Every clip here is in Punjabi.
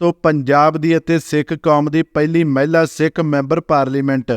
ਤੋਂ ਪੰਜਾਬ ਦੀ ਅਤੇ ਸਿੱਖ ਕੌਮ ਦੀ ਪਹਿਲੀ ਮਹਿਲਾ ਸਿੱਖ ਮੈਂਬਰ ਪਾਰਲੀਮੈਂਟ,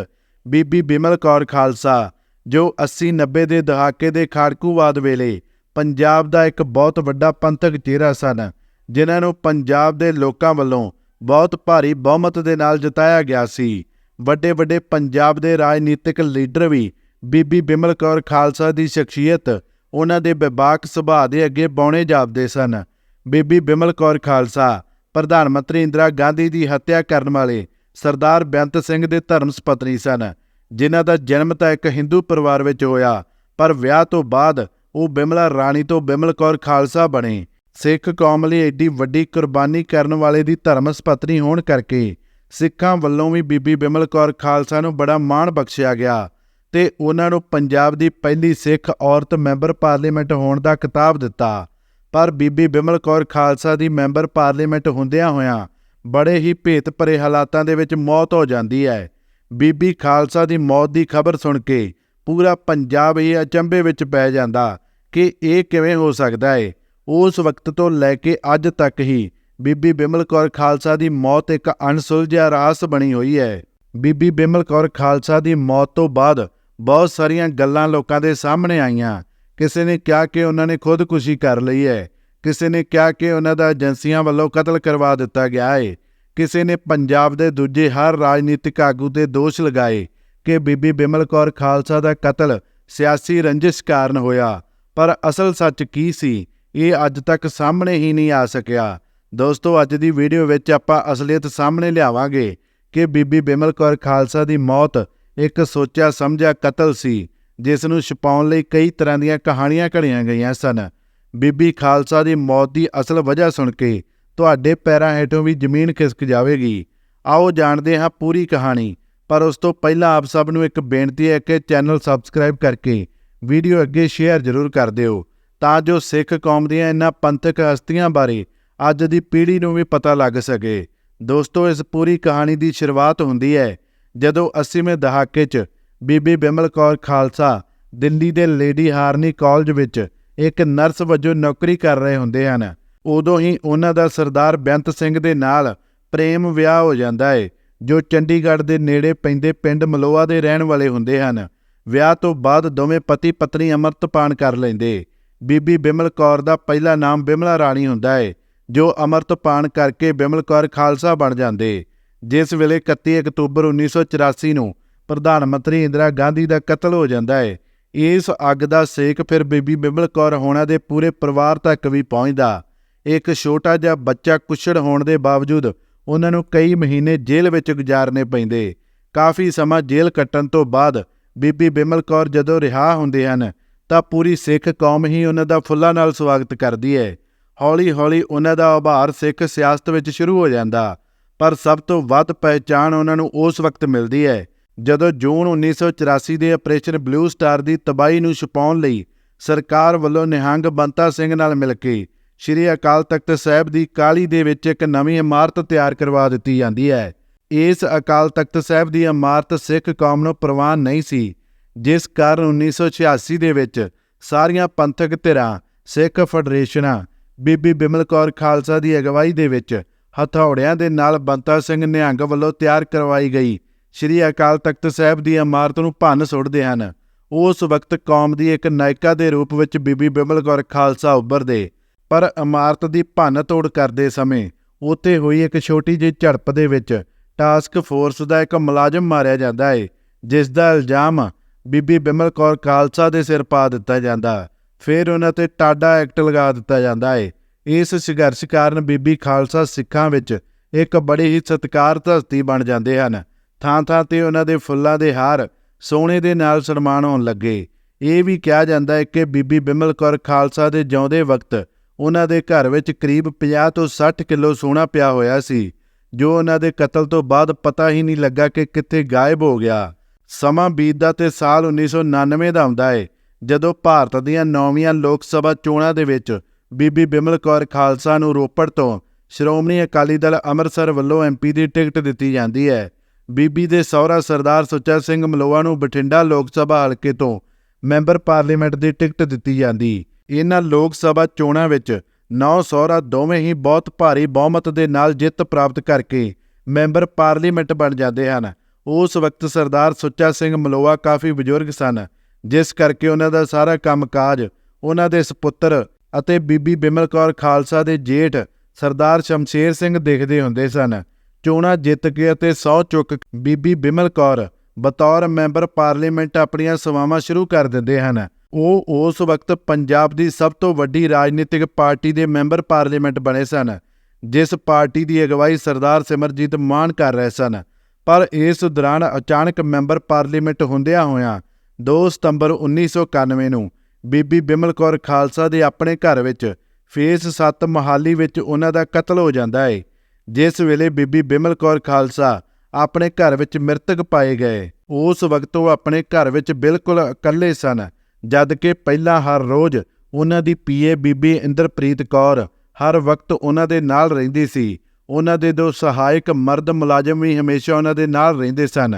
ਬੀਬੀ ਬਿਮਲ ਕੌਰ ਖਾਲਸਾ, ਜੋ 80 90 ਦੇ ਦਹਾਕੇ ਦੇ ਖਾੜਕੂਵਾਦ ਵੇਲੇ ਪੰਜਾਬ ਦਾ ਇੱਕ ਬਹੁਤ ਵੱਡਾ ਪੰਥਕ ਚਿਹਰਾ ਸਨ, ਜਿਨ੍ਹਾਂ ਨੂੰ ਪੰਜਾਬ ਦੇ ਲੋਕਾਂ ਵੱਲੋਂ ਬਹੁਤ ਭਾਰੀ ਬਹੁਮਤ ਦੇ ਨਾਲ ਜਿਤਾਇਆ ਗਿਆ ਸੀ। ਵੱਡੇ ਵੱਡੇ ਪੰਜਾਬ ਦੇ ਰਾਜਨੀਤਿਕ ਲੀਡਰ ਵੀ ਬੀਬੀ ਬਿਮਲ ਕੌਰ ਖਾਲਸਾ ਦੀ ਸ਼ਖਸੀਅਤ, ਉਹਨਾਂ ਦੇ ਵਿਵਾਕ ਸੁਭਾਅ ਦੇ ਅੱਗੇ ਬੌਣੇ ਜਾਪਦੇ ਸਨ। ਬੀਬੀ ਬਿਮਲ ਕੌਰ ਖਾਲਸਾ ਪ੍ਰਧਾਨ ਮੰਤਰੀ ਇੰਦਰਾ ਗਾਂਧੀ ਦੀ ਹੱਤਿਆ ਕਰਨ ਵਾਲੇ ਸਰਦਾਰ ਬੇਅੰਤ ਸਿੰਘ ਦੇ ਧਰਮ ਸੁਪਤਨੀ ਸਨ, ਜਿਨ੍ਹਾਂ ਦਾ ਜਨਮ ਤਾਂ ਇੱਕ ਹਿੰਦੂ ਪਰਿਵਾਰ ਵਿੱਚ ਹੋਇਆ, ਪਰ ਵਿਆਹ ਤੋਂ ਬਾਅਦ ਉਹ ਬਿਮਲਾ ਰਾਣੀ ਤੋਂ ਬਿਮਲ ਕੌਰ ਖਾਲਸਾ ਬਣੇ। ਸਿੱਖ ਕੌਮ ਲਈ ਐਡੀ ਵੱਡੀ ਕੁਰਬਾਨੀ ਕਰਨ ਵਾਲੇ ਦੀ ਧਰਮ ਸੁਪਤਨੀ ਹੋਣ ਕਰਕੇ ਸਿੱਖਾਂ ਵੱਲੋਂ ਵੀ ਬੀਬੀ ਬਿਮਲ ਕੌਰ ਖਾਲਸਾ ਨੂੰ ਬੜਾ ਮਾਣ ਬਖਸ਼ਿਆ ਗਿਆ ਤੇ ਉਹਨਾਂ ਨੂੰ ਪੰਜਾਬ ਦੀ ਪਹਿਲੀ ਸਿੱਖ ਔਰਤ ਮੈਂਬਰ ਪਾਰਲੀਮੈਂਟ ਹੋਣ ਦਾ ਖਿਤਾਬ ਦਿੱਤਾ। ਪਰ ਬੀਬੀ ਬਿਮਲ ਕੌਰ ਖਾਲਸਾ ਦੀ ਮੈਂਬਰ ਪਾਰਲੀਮੈਂਟ ਹੁੰਦਿਆਂ ਹੋਇਆਂ ਬੜੇ ਹੀ ਭੇਤ ਭਰੇ ਹਾਲਾਤਾਂ ਦੇ ਵਿੱਚ ਮੌਤ ਹੋ ਜਾਂਦੀ ਹੈ। ਬੀਬੀ ਖਾਲਸਾ ਦੀ ਮੌਤ ਦੀ ਖਬਰ ਸੁਣ ਕੇ ਪੂਰਾ ਪੰਜਾਬ ਹੀ ਅਚੰਭੇ ਵਿੱਚ ਪੈ ਜਾਂਦਾ ਕਿ ਇਹ ਕਿਵੇਂ ਹੋ ਸਕਦਾ ਹੈ ਉਸ ਵਕਤ ਤੋਂ ਲੈ ਕੇ ਅੱਜ ਤੱਕ ਹੀ ਬੀਬੀ ਬਿਮਲ ਕੌਰ ਖਾਲਸਾ ਦੀ ਮੌਤ ਇੱਕ ਅਣਸੁਲਝਿਆ ਰਾਸ ਬਣੀ ਹੋਈ ਹੈ। ਬੀਬੀ ਬਿਮਲ ਕੌਰ ਖਾਲਸਾ ਦੀ ਮੌਤ ਤੋਂ ਬਾਅਦ ਬਹੁਤ ਸਾਰੀਆਂ ਗੱਲਾਂ ਲੋਕਾਂ ਦੇ ਸਾਹਮਣੇ ਆਈਆਂ ਕਿਸੇ ਨੇ ਕਿਹਾ ਕਿ ਉਹਨਾਂ ਨੇ ਖੁਦਕੁਸ਼ੀ ਕਰ ਲਈ ਹੈ। ਕਿਸੇ ਨੇ ਕਿਹਾ ਕਿ ਉਹਨਾਂ ਦਾ ਏਜੰਸੀਆਂ ਵੱਲੋਂ ਕਤਲ ਕਰਵਾ ਦਿੱਤਾ ਗਿਆ ਹੈ ਕਿਸੇ ਨੇ ਪੰਜਾਬ ਦੇ ਦੂਜੇ ਹਰ ਰਾਜਨੀਤਿਕ ਆਗੂ ਤੇ ਦੋਸ਼ ਲਗਾਏ ਕਿ ਬੀਬੀ ਬਿਮਲ ਕੌਰ ਖਾਲਸਾ ਦਾ ਕਤਲ ਸਿਆਸੀ ਰੰਜਿਸ਼ ਕਾਰਨ ਹੋਇਆ। ਪਰ ਅਸਲ ਸੱਚ ਕੀ ਸੀ, ਇਹ ਅੱਜ ਤੱਕ ਸਾਹਮਣੇ ਹੀ ਨਹੀਂ ਆ ਸਕਿਆ। ਦੋਸਤੋ, ਅੱਜ ਦੀ ਵੀਡੀਓ ਵਿੱਚ ਆਪਾਂ ਅਸਲੀਅਤ ਸਾਹਮਣੇ ਲਿਆਵਾਂਗੇ ਕਿ ਬੀਬੀ ਬਿਮਲ ਕੌਰ ਖਾਲਸਾ ਦੀ ਮੌਤ ਇੱਕ ਸੋਚਿਆ ਸਮਝਿਆ ਕਤਲ ਸੀ। ਜਿਸ ਨੂੰ ਛੁਪਾਉਣ ਲਈ ਕਈ ਤਰ੍ਹਾਂ ਦੀਆਂ ਕਹਾਣੀਆਂ ਘੜੀਆਂ ਗਈਆਂ ਸਨ। ਬੀਬੀ ਖਾਲਸਾ ਦੀ ਮੌਤ ਦੀ ਅਸਲ ਵਜ੍ਹਾ ਸੁਣ ਕੇ ਤੁਹਾਡੇ ਪੈਰਾਂ ਹੇਠੋਂ ਵੀ ਜ਼ਮੀਨ ਖਿਸਕ ਜਾਵੇਗੀ। ਆਓ ਜਾਣਦੇ ਹਾਂ ਪੂਰੀ ਕਹਾਣੀ, ਪਰ ਉਸ ਤੋਂ ਪਹਿਲਾਂ ਆਪ ਸਭ ਨੂੰ ਇੱਕ ਬੇਨਤੀ ਹੈ ਕਿ ਚੈਨਲ ਸਬਸਕ੍ਰਾਈਬ ਕਰਕੇ ਵੀਡੀਓ ਅੱਗੇ ਸ਼ੇਅਰ ਜ਼ਰੂਰ ਕਰ ਦਿਓ, ਤਾਂ ਜੋ ਸਿੱਖ ਕੌਮ ਦੀਆਂ ਇਹਨਾਂ ਪੰਥਕ ਹਸਤੀਆਂ ਬਾਰੇ ਅੱਜ ਦੀ ਪੀੜ੍ਹੀ ਨੂੰ ਵੀ ਪਤਾ ਲੱਗ ਸਕੇ। ਦੋਸਤੋ, ਇਸ ਪੂਰੀ ਕਹਾਣੀ ਦੀ ਸ਼ੁਰੂਆਤ ਹੁੰਦੀ ਹੈ ਜਦੋਂ 80ਵੇਂ ਦਹਾਕੇ 'ਚ ਬੀਬੀ ਬਿਮਲ ਕੌਰ ਖਾਲਸਾ ਦਿੱਲੀ ਦੇ ਲੇਡੀ ਹਾਰਨੀ ਕਾਲਜ ਵਿੱਚ ਇੱਕ ਨਰਸ ਵਜੋਂ ਨੌਕਰੀ ਕਰ ਰਹੇ ਹੁੰਦੇ ਹਨ। ਉਦੋਂ ਹੀ ਉਹਨਾਂ ਦਾ ਸਰਦਾਰ ਬੇਅੰਤ ਸਿੰਘ ਦੇ ਨਾਲ ਪ੍ਰੇਮ ਵਿਆਹ ਹੋ ਜਾਂਦਾ ਹੈ ਜੋ ਚੰਡੀਗੜ੍ਹ ਦੇ ਨੇੜੇ ਪੈਂਦੇ ਪਿੰਡ ਮਲੋਆ ਦੇ ਰਹਿਣ ਵਾਲੇ ਹੁੰਦੇ ਹਨ। ਵਿਆਹ ਤੋਂ ਬਾਅਦ ਦੋਵੇਂ ਪਤੀ ਪਤਨੀ ਅੰਮ੍ਰਿਤਪਾਨ ਕਰ ਲੈਂਦੇ। ਬੀਬੀ ਬਿਮਲ ਕੌਰ ਦਾ ਪਹਿਲਾ ਨਾਮ ਬਿਮਲਾ ਰਾਣੀ ਹੁੰਦਾ ਹੈ ਜੋ ਅੰਮ੍ਰਿਤਪਾਨ ਕਰਕੇ ਬਿਮਲ ਕੌਰ ਖਾਲਸਾ ਬਣ ਜਾਂਦੇ। ਜਿਸ ਵੇਲੇ 31 ਅਕਤੂਬਰ 1984 ਨੂੰ ਪ੍ਰਧਾਨ ਮੰਤਰੀ ਇੰਦਰਾ ਗਾਂਧੀ ਦਾ ਕਤਲ ਹੋ ਜਾਂਦਾ ਹੈ ਇਸ ਅੱਗ ਦਾ ਸੇਕ ਫਿਰ ਬੀਬੀ ਬਿਮਲ ਕੌਰ ਹੋਣਾ ਦੇ ਪੂਰੇ ਪਰਿਵਾਰ ਤੱਕ ਵੀ ਪਹੁੰਚਦਾ। ਇੱਕ ਛੋਟਾ ਜਿਹਾ ਬੱਚਾ ਕੁਛੜ ਹੋਣ ਦੇ ਬਾਵਜੂਦ ਉਹਨਾਂ ਨੂੰ ਕਈ ਮਹੀਨੇ ਜੇਲ੍ਹ ਵਿੱਚ ਗੁਜ਼ਾਰਨੇ ਪੈਂਦੇ। ਕਾਫੀ ਸਮਾਂ ਜੇਲ੍ਹ ਕੱਟਣ ਤੋਂ ਬਾਅਦ ਬੀਬੀ ਬਿਮਲ ਕੌਰ ਜਦੋਂ ਰਿਹਾ ਹੁੰਦੇ ਹਨ, ਤਾਂ ਪੂਰੀ ਸਿੱਖ ਕੌਮ ਹੀ ਉਹਨਾਂ ਦਾ ਫੁੱਲਾਂ ਨਾਲ ਸਵਾਗਤ ਕਰਦੀ ਹੈ ਹੌਲੀ-ਹੌਲੀ ਉਹਨਾਂ ਦਾ ਉਭਾਰ ਸਿੱਖ ਸਿਆਸਤ ਵਿੱਚ ਸ਼ੁਰੂ ਹੋ ਜਾਂਦਾ, ਪਰ ਸਭ ਤੋਂ ਵੱਧ ਪਹਿਚਾਣ ਉਹਨਾਂ ਨੂੰ ਉਸ ਵਕਤ ਮਿਲਦੀ ਹੈ ਜਦੋਂ ਜੂਨ 1984 ਦੇ ਆਪਰੇਸ਼ਨ ਬਲੂ ਸਟਾਰ ਦੀ ਤਬਾਹੀ ਨੂੰ ਛੁਪਾਉਣ ਲਈ ਸਰਕਾਰ ਵੱਲੋਂ ਨਿਹੰਗ ਬੰਤਾ ਸਿੰਘ ਨਾਲ ਮਿਲ ਕੇ ਸ਼੍ਰੀ ਅਕਾਲ ਤਖਤ ਸਾਹਿਬ ਦੀ ਕਾਲੀ ਦੇ ਵਿੱਚ ਇੱਕ ਨਵੀਂ ਇਮਾਰਤ ਤਿਆਰ ਕਰਵਾ ਦਿੱਤੀ ਜਾਂਦੀ ਹੈ। ਇਸ ਅਕਾਲ ਤਖਤ ਸਾਹਿਬ ਦੀ ਇਮਾਰਤ ਸਿੱਖ ਕੌਮ ਨੂੰ ਪ੍ਰਵਾਨ ਨਹੀਂ ਸੀ, ਜਿਸ ਕਾਰਨ 1986 ਦੇ ਵਿੱਚ ਸਾਰੀਆਂ ਪੰਥਕ ਧਿਰਾਂ, ਸਿੱਖ ਫੈਡਰੇਸ਼ਨਾਂ, ਬੀਬੀ ਬਿਮਲ ਕੌਰ ਖਾਲਸਾ ਦੀ ਅਗਵਾਈ ਦੇ ਵਿੱਚ ਹਥੌੜਿਆਂ ਦੇ ਨਾਲ ਬੰਤਾ ਸਿੰਘ ਨਿਹੰਗ ਵੱਲੋਂ ਤਿਆਰ ਕਰਵਾਈ ਗਈ। ਸ਼੍ਰੀ ਅਕਾਲ ਤਖਤ ਸਾਹਿਬ ਦੀ ਇਮਾਰਤ ਨੂੰ ਭੰਨ ਸੁੱਟਦੇ ਹਨ। ਉਸ ਵਕਤ ਕੌਮ ਦੀ ਇੱਕ ਨਾਇਕਾ ਦੇ ਰੂਪ ਵਿੱਚ ਬੀਬੀ ਬਿਮਲ ਕੌਰ ਖਾਲਸਾ ਉੱਭਰਦੇ, ਪਰ ਇਮਾਰਤ ਦੀ ਭੰਨ ਤੋੜ ਕਰਦੇ ਸਮੇਂ ਉੱਥੇ ਹੋਈ ਇੱਕ ਛੋਟੀ ਜਿਹੀ ਝੜਪ ਦੇ ਵਿੱਚ ਟਾਸਕ ਫੋਰਸ ਦਾ ਇੱਕ ਮੁਲਾਜ਼ਮ ਮਾਰਿਆ ਜਾਂਦਾ ਹੈ ਜਿਸ ਦਾ ਇਲਜ਼ਾਮ ਬੀਬੀ ਬਿਮਲ ਕੌਰ ਖਾਲਸਾ ਦੇ ਸਿਰ ਪਾ ਦਿੱਤਾ ਜਾਂਦਾ। ਫਿਰ ਉਹਨਾਂ ਤੇ ਟਾਡਾ ਐਕਟ ਲਗਾ ਦਿੱਤਾ ਜਾਂਦਾ ਹੈ ਇਸ ਸੰਘਰਸ਼ ਕਾਰਨ ਬੀਬੀ ਖਾਲਸਾ ਸਿੱਖਾਂ ਵਿੱਚ ਇੱਕ ਬੜੀ ਹੀ ਸਤਿਕਾਰ ਧਰਤੀ ਬਣ ਜਾਂਦੇ ਹਨ। ਥਾਂ ਥਾਂ ਤੇ ਉਹਨਾਂ ਦੇ ਫੁੱਲਾਂ ਦੇ ਹਾਰ ਸੋਨੇ ਦੇ ਨਾਲ ਸਨਮਾਨ ਹੋਣ ਲੱਗੇ। ਇਹ ਵੀ ਕਿਹਾ ਜਾਂਦਾ ਹੈ ਕਿ ਬੀਬੀ ਬਿਮਲ ਕੌਰ ਖਾਲਸਾ ਦੇ ਜਿਉਂਦੇ ਵਕਤ ਉਹਨਾਂ ਦੇ ਘਰ ਵਿੱਚ ਕਰੀਬ 50 ਤੋਂ 60 ਕਿਲੋ ਸੋਨਾ ਪਿਆ ਹੋਇਆ ਸੀ, ਜੋ ਉਹਨਾਂ ਦੇ ਕਤਲ ਤੋਂ ਬਾਅਦ ਪਤਾ ਹੀ ਨਹੀਂ ਲੱਗਾ ਕਿ ਕਿੱਥੇ ਗਾਇਬ ਹੋ ਗਿਆ। ਸਮਾਂ ਬੀਤਦਾ ਤੇ ਸਾਲ 1999 ਦਾ ਆਉਂਦਾ ਏ, ਜਦੋਂ ਭਾਰਤ ਦੀਆਂ ਨੌਵੀਆਂ ਲੋਕ ਸਭਾ ਚੋਣਾਂ ਦੇ ਵਿੱਚ ਬੀਬੀ ਬਿਮਲ ਕੌਰ ਖਾਲਸਾ ਨੂੰ ਰੋਪੜ ਤੋਂ ਸ਼੍ਰੋਮਣੀ ਅਕਾਲੀ ਦਲ ਅੰਮ੍ਰਿਤਸਰ ਵੱਲੋਂ ਐਮਪੀ ਦੀ ਟਿਕਟ ਦਿੱਤੀ ਜਾਂਦੀ ਹੈ। ਬੀਬੀ ਦੇ ਸਹੁਰਾ ਸਰਦਾਰ ਸੁੱਚਾ ਸਿੰਘ ਮਲੋਆ ਨੂੰ ਬਠਿੰਡਾ ਲੋਕ ਸਭਾ ਹਲਕੇ ਤੋਂ ਮੈਂਬਰ ਪਾਰਲੀਮੈਂਟ ਦੀ ਟਿਕਟ ਦਿੱਤੀ ਜਾਂਦੀ। ਇਹਨਾਂ ਲੋਕ ਸਭਾ ਚੋਣਾਂ ਵਿੱਚ ਨੌ ਸਹੁਰਾ ਦੋਵੇਂ ਹੀ ਬਹੁਤ ਭਾਰੀ ਬਹੁਮਤ ਦੇ ਨਾਲ ਜਿੱਤ ਪ੍ਰਾਪਤ ਕਰਕੇ ਮੈਂਬਰ ਪਾਰਲੀਮੈਂਟ ਬਣ ਜਾਂਦੇ ਹਨ। ਉਸ ਵਕਤ ਸਰਦਾਰ ਸੁੱਚਾ ਸਿੰਘ ਮਲੋਆ ਕਾਫੀ ਬਜ਼ੁਰਗ ਸਨ, ਜਿਸ ਕਰਕੇ ਉਹਨਾਂ ਦਾ ਸਾਰਾ ਕੰਮਕਾਜ, ਉਹਨਾਂ ਦੇ ਸੁਪੁੱਤਰ ਅਤੇ ਬੀਬੀ ਬਿਮਲ ਕੌਰ ਖਾਲਸਾ ਦੇ ਜੇਠ ਸਰਦਾਰ ਸ਼ਮਸ਼ੇਰ ਸਿੰਘ ਦੇਖਦੇ ਹੁੰਦੇ ਸਨ। ਚੋਣਾਂ ਜਿੱਤ ਕੇ ਅਤੇ ਸਹੁੰ ਚੁੱਕ ਬੀਬੀ ਬਿਮਲ ਕੌਰ, ਬਤੌਰ ਮੈਂਬਰ ਪਾਰਲੀਮੈਂਟ ਆਪਣੀਆਂ ਸੇਵਾਵਾਂ ਸ਼ੁਰੂ ਕਰ ਦਿੰਦੇ ਹਨ। ਉਹ ਉਸ ਵਕਤ ਪੰਜਾਬ ਦੀ ਸਭ ਤੋਂ ਵੱਡੀ ਰਾਜਨੀਤਿਕ ਪਾਰਟੀ ਦੇ ਮੈਂਬਰ ਪਾਰਲੀਮੈਂਟ ਬਣੇ ਸਨ, ਜਿਸ ਪਾਰਟੀ ਦੀ ਅਗਵਾਈ ਸਰਦਾਰ ਸਿਮਰਜੀਤ ਮਾਨ ਕਰ ਰਹੇ ਸਨ। ਪਰ ਇਸ ਦੌਰਾਨ ਅਚਾਨਕ ਮੈਂਬਰ ਪਾਰਲੀਮੈਂਟ ਹੁੰਦਿਆਂ ਹੋਇਆਂ 2 ਸਤੰਬਰ 1991 ਨੂੰ ਬੀਬੀ ਬਿਮਲ ਕੌਰ ਖਾਲਸਾ ਦੇ ਆਪਣੇ ਘਰ ਵਿੱਚ ਫੇਸ 7 ਮਹਾਲੀ ਵਿੱਚ ਉਹਨਾਂ ਦਾ ਕਤਲ ਹੋ ਜਾਂਦਾ ਹੈ ਜਿਸ ਵੇਲੇ ਬੀਬੀ ਬਿਮਲ ਕੌਰ ਖਾਲਸਾ ਆਪਣੇ ਘਰ ਵਿੱਚ ਮ੍ਰਿਤਕ ਪਾਏ ਗਏ, ਉਸ ਵਕਤ ਉਹ ਆਪਣੇ ਘਰ ਵਿੱਚ ਬਿਲਕੁਲ ਇਕੱਲੇ ਸਨ, ਜਦ ਕਿ ਪਹਿਲਾਂ ਹਰ ਰੋਜ਼ ਉਹਨਾਂ ਦੀ ਪੀਏ ਬੀਬੀ ਇੰਦਰਪ੍ਰੀਤ ਕੌਰ ਹਰ ਵਕਤ ਉਹਨਾਂ ਦੇ ਨਾਲ ਰਹਿੰਦੀ ਸੀ। ਉਹਨਾਂ ਦੇ ਦੋ ਸਹਾਇਕ ਮਰਦ ਮੁਲਾਜ਼ਮ ਵੀ ਹਮੇਸ਼ਾ ਉਹਨਾਂ ਦੇ ਨਾਲ ਰਹਿੰਦੇ ਸਨ।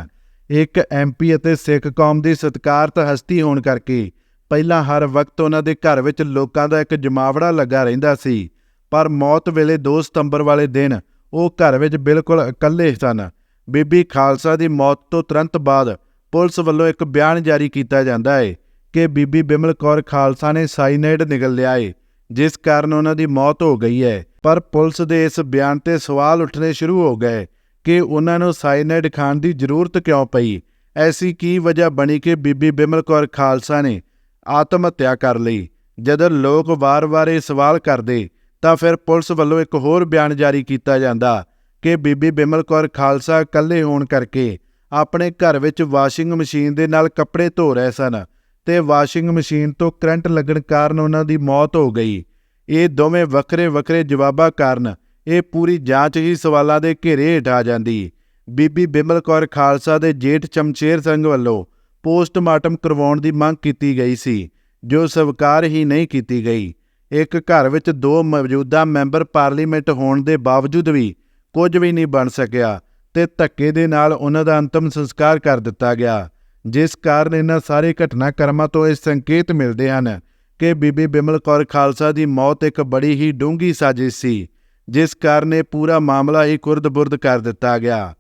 ਇੱਕ ਐਮਪੀ ਅਤੇ ਸਿੱਖ ਕੌਮ ਦੀ ਸਤਿਕਾਰਤ ਹਸਤੀ ਹੋਣ ਕਰਕੇ ਪਹਿਲਾਂ ਹਰ ਵਕਤ ਉਹਨਾਂ ਦੇ ਘਰ ਵਿੱਚ ਲੋਕਾਂ ਦਾ ਇੱਕ ਜਮਾਵੜਾ ਲੱਗਾ ਰਹਿੰਦਾ ਸੀ। ਪਰ ਮੌਤ ਵੇਲੇ 2 ਸਤੰਬਰ ਵਾਲੇ ਦਿਨ ਉਹ ਘਰ ਵਿੱਚ ਬਿਲਕੁਲ ਇਕੱਲੇ ਸਨ। ਬੀਬੀ ਖਾਲਸਾ ਦੀ ਮੌਤ ਤੋਂ ਤੁਰੰਤ ਬਾਅਦ ਪੁਲਿਸ ਵੱਲੋਂ ਇੱਕ ਬਿਆਨ ਜਾਰੀ ਕੀਤਾ ਜਾਂਦਾ ਹੈ ਕਿ ਬੀਬੀ ਬਿਮਲ ਕੌਰ ਖਾਲਸਾ ਨੇ ਸਾਈਨਾਈਡ ਨਿਗਲ ਲਿਆ ਹੈ ਜਿਸ ਕਾਰਨ ਉਹਨਾਂ ਦੀ ਮੌਤ ਹੋ ਗਈ ਹੈ ਪਰ ਪੁਲਿਸ ਦੇ ਇਸ ਬਿਆਨ ਤੇ ਸਵਾਲ ਉੱਠਣੇ ਸ਼ੁਰੂ ਹੋ ਗਏ ਕਿ ਉਹਨਾਂ ਨੂੰ ਸਾਈਨਾਈਡ ਖਾਣ ਦੀ ਜ਼ਰੂਰਤ ਕਿਉਂ ਪਈ। ਐਸੀ ਕੀ ਵਜ੍ਹਾ ਬਣੀ ਕਿ ਬੀਬੀ ਬਿਮਲ ਕੌਰ ਖਾਲਸਾ ਨੇ ਆਤਮ ਹੱਤਿਆ ਕਰ ਲਈ, ਜਦੋਂ ਲੋਕ ਵਾਰ-ਵਾਰ ਇਹ ਸਵਾਲ ਕਰਦੇ ਤਾਂ ਫਿਰ ਪੁਲਿਸ ਵੱਲੋਂ ਇੱਕ ਹੋਰ ਬਿਆਨ ਜਾਰੀ ਕੀਤਾ ਜਾਂਦਾ ਕਿ ਬੀਬੀ ਬਿਮਲ ਕੌਰ ਖਾਲਸਾ ਇਕੱਲੇ ਹੋਣ ਕਰਕੇ ਆਪਣੇ ਘਰ ਵਿੱਚ ਵਾਸ਼ਿੰਗ ਮਸ਼ੀਨ ਦੇ ਨਾਲ ਕੱਪੜੇ ਧੋ ਰਹੇ ਸਨ ਤੇ ਵਾਸ਼ਿੰਗ ਮਸ਼ੀਨ ਤੋਂ ਕਰੰਟ ਲੱਗਣ ਕਾਰਨ ਉਹਨਾਂ ਦੀ ਮੌਤ ਹੋ ਗਈ। ਇਹ ਦੋਵੇਂ ਵੱਖਰੇ-ਵੱਖਰੇ ਜਵਾਬਾਂ ਕਾਰਨ ਇਹ ਪੂਰੀ ਜਾਂਚ ਹੀ ਸਵਾਲਾਂ ਦੇ ਘੇਰੇ ਹੇਠ ਆ ਜਾਂਦੀ। ਬੀਬੀ ਬਿਮਲ ਕੌਰ ਖਾਲਸਾ ਦੇ ਜੇਠ ਚਮਚੇਰ ਸਿੰਘ ਵੱਲੋਂ ਪੋਸਟਮਾਰਟਮ ਕਰਵਾਉਣ ਦੀ ਮੰਗ ਕੀਤੀ ਗਈ ਸੀ, ਜੋ ਸਵੀਕਾਰ ਹੀ ਨਹੀਂ ਕੀਤੀ ਗਈ। ਇੱਕ ਘਰ ਵਿੱਚ ਦੋ ਮੌਜੂਦਾ ਮੈਂਬਰ ਪਾਰਲੀਮੈਂਟ ਹੋਣ ਦੇ ਬਾਵਜੂਦ ਵੀ ਕੁਝ ਵੀ ਨਹੀਂ ਬਣ ਸਕਿਆ ਤੇ ਧੱਕੇ ਦੇ ਨਾਲ ਉਹਨਾਂ ਦਾ ਅੰਤਮ ਸੰਸਕਾਰ ਕਰ ਦਿੱਤਾ ਗਿਆ, ਜਿਸ ਕਾਰਨ ਇਹਨਾਂ ਸਾਰੇ ਘਟਨਾਕ੍ਰਮਾਂ ਤੋਂ ਇਹ ਸੰਕੇਤ ਮਿਲਦੇ ਹਨ ਕਿ ਬੀਬੀ ਬਿਮਲ ਕੌਰ ਖਾਲਸਾ ਦੀ ਮੌਤ ਇੱਕ ਬੜੀ ਹੀ ਡੂੰਘੀ ਸਾਜ਼ਿਸ਼ ਸੀ, ਜਿਸ ਕਾਰਨ ਇਹ ਪੂਰਾ ਮਾਮਲਾ ਹੀ ਕੁਰਦ-ਬੁਰਦ ਕਰ ਦਿੱਤਾ ਗਿਆ।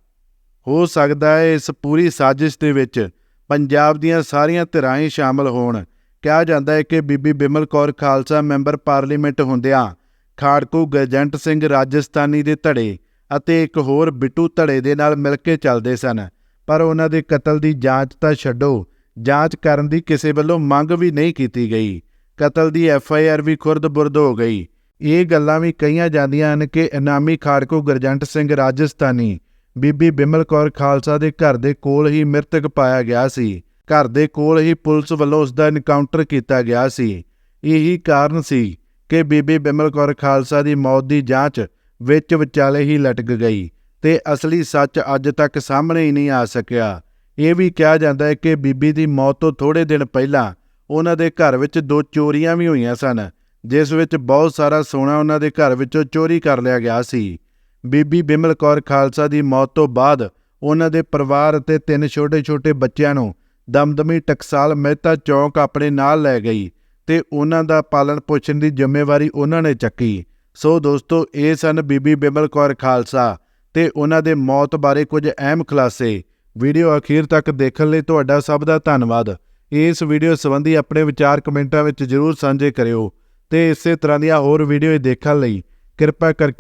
ਹੋ ਸਕਦਾ ਹੈ ਇਸ ਪੂਰੀ ਸਾਜ਼ਿਸ਼ ਦੇ ਵਿੱਚ ਪੰਜਾਬ ਦੀਆਂ ਸਾਰੀਆਂ ਧਿਰਾਂ ਹੀ ਸ਼ਾਮਲ ਹੋਣ ਕਿਹਾ ਜਾਂਦਾ ਹੈ ਕਿ ਬੀਬੀ ਬਿਮਲ ਕੌਰ ਖਾਲਸਾ ਮੈਂਬਰ ਪਾਰਲੀਮੈਂਟ ਹੁੰਦਿਆਂ ਖਾੜਕੂ ਗਜੰਟ ਸਿੰਘ ਰਾਜਸਥਾਨੀ ਦੇ ਧੜੇ ਅਤੇ ਇੱਕ ਹੋਰ ਬਿੱਟੂ ਧੜੇ ਦੇ ਨਾਲ ਮਿਲ ਕੇ ਚੱਲਦੇ ਸਨ, ਪਰ ਉਹਨਾਂ ਦੇ ਕਤਲ ਦੀ ਜਾਂਚ ਤਾਂ ਛੱਡੋ, ਜਾਂਚ ਕਰਨ ਦੀ ਕਿਸੇ ਵੱਲੋਂ ਮੰਗ ਵੀ ਨਹੀਂ ਕੀਤੀ ਗਈ। ਕਤਲ ਦੀ ਐਫ ਆਈ ਆਰ ਵੀ ਖੁਰਦ-ਬੁਰਦ ਹੋ ਗਈ। ਇਹ ਗੱਲਾਂ ਵੀ ਕਹੀਆਂ ਜਾਂਦੀਆਂ ਹਨ ਕਿ ਇਨਾਮੀ ਖਾੜਕੂ ਗਰਜੰਟ ਸਿੰਘ ਰਾਜਸਥਾਨੀ ਬੀਬੀ ਬਿਮਲ ਕੌਰ ਖਾਲਸਾ ਦੇ ਘਰ ਦੇ ਕੋਲ ਹੀ ਮ੍ਰਿਤਕ ਪਾਇਆ ਗਿਆ ਸੀ। ਘਰ ਦੇ ਕੋਲ ਹੀ ਪੁਲਿਸ ਵੱਲੋਂ ਉਸ ਦਾ ਐਨਕਾਊਂਟਰ ਕੀਤਾ ਗਿਆ ਸੀ। ਇਹੀ ਕਾਰਨ ਸੀ ਕਿ ਬੀਬੀ ਬਿਮਲ ਕੌਰ ਖਾਲਸਾ ਦੀ ਮੌਤ ਦੀ ਜਾਂਚ ਵਿੱਚ ਵਿਚਾਲੇ ਹੀ ਲਟਕ ਗਈ ਤੇ ਅਸਲੀ ਸੱਚ ਅੱਜ ਤੱਕ ਸਾਹਮਣੇ ਹੀ ਨਹੀਂ ਆ ਸਕਿਆ। ਇਹ ਵੀ ਕਿਹਾ ਜਾਂਦਾ ਹੈ ਕਿ ਬੀਬੀ ਦੀ ਮੌਤ ਤੋਂ ਥੋੜੇ ਦਿਨ ਪਹਿਲਾਂ ਉਹਨਾਂ ਦੇ ਘਰ ਵਿੱਚ ਦੋ ਚੋਰੀਆਂ ਵੀ ਹੋਈਆਂ ਸਨ, ਜਿਸ ਵਿੱਚ ਬਹੁਤ ਸਾਰਾ ਸੋਨਾ ਉਹਨਾਂ ਦੇ ਘਰ ਵਿੱਚੋਂ ਚੋਰੀ ਕਰ ਲਿਆ ਗਿਆ ਸੀ। ਬੀਬੀ ਬਿਮਲ ਕੌਰ ਖਾਲਸਾ ਦੀ ਮੌਤ ਤੋਂ ਬਾਅਦ ਉਹਨਾਂ ਦੇ ਪਰਿਵਾਰ ਅਤੇ ਤਿੰਨ ਛੋਟੇ-ਛੋਟੇ ਬੱਚਿਆਂ ਨੂੰ ਦਮਦਮੀ ਟਕਸਾਲ ਮਹਿਤਾ ਚੌਂਕ ਆਪਣੇ ਨਾਲ ਲੈ ਗਈ ਤੇ ਉਹਨਾਂ ਦਾ ਪਾਲਣ ਪੋਸ਼ਣ ਦੀ ਜ਼ਿੰਮੇਵਾਰੀ ਉਹਨਾਂ ਨੇ ਚੱਕੀ। ਸੋ ਦੋਸਤੋ, ਇਹ ਸਨ ਬੀਬੀ ਬਿਮਲ ਕੌਰ ਖਾਲਸਾ ਤੇ ਉਹਨਾਂ ਦੇ ਮੌਤ ਬਾਰੇ ਕੁਝ ਅਹਿਮ ਖੁਲਾਸੇ। ਵੀਡੀਓ ਅਖੀਰ ਤੱਕ ਦੇਖਣ ਲਈ ਤੁਹਾਡਾ ਸਭ ਦਾ ਧੰਨਵਾਦ। ਇਸ ਵੀਡੀਓ ਸੰਬੰਧੀ ਆਪਣੇ ਵਿਚਾਰ ਕਮੈਂਟਾਂ ਵਿੱਚ ਜਰੂਰ ਸਾਂਝੇ ਕਰਿਓ ਤੇ ਇਸੇ ਤਰ੍ਹਾਂ ਦੀਆਂ ਹੋਰ ਵੀਡੀਓ ਦੇਖਣ ਲਈ ਕਿਰਪਾ ਕਰਕੇ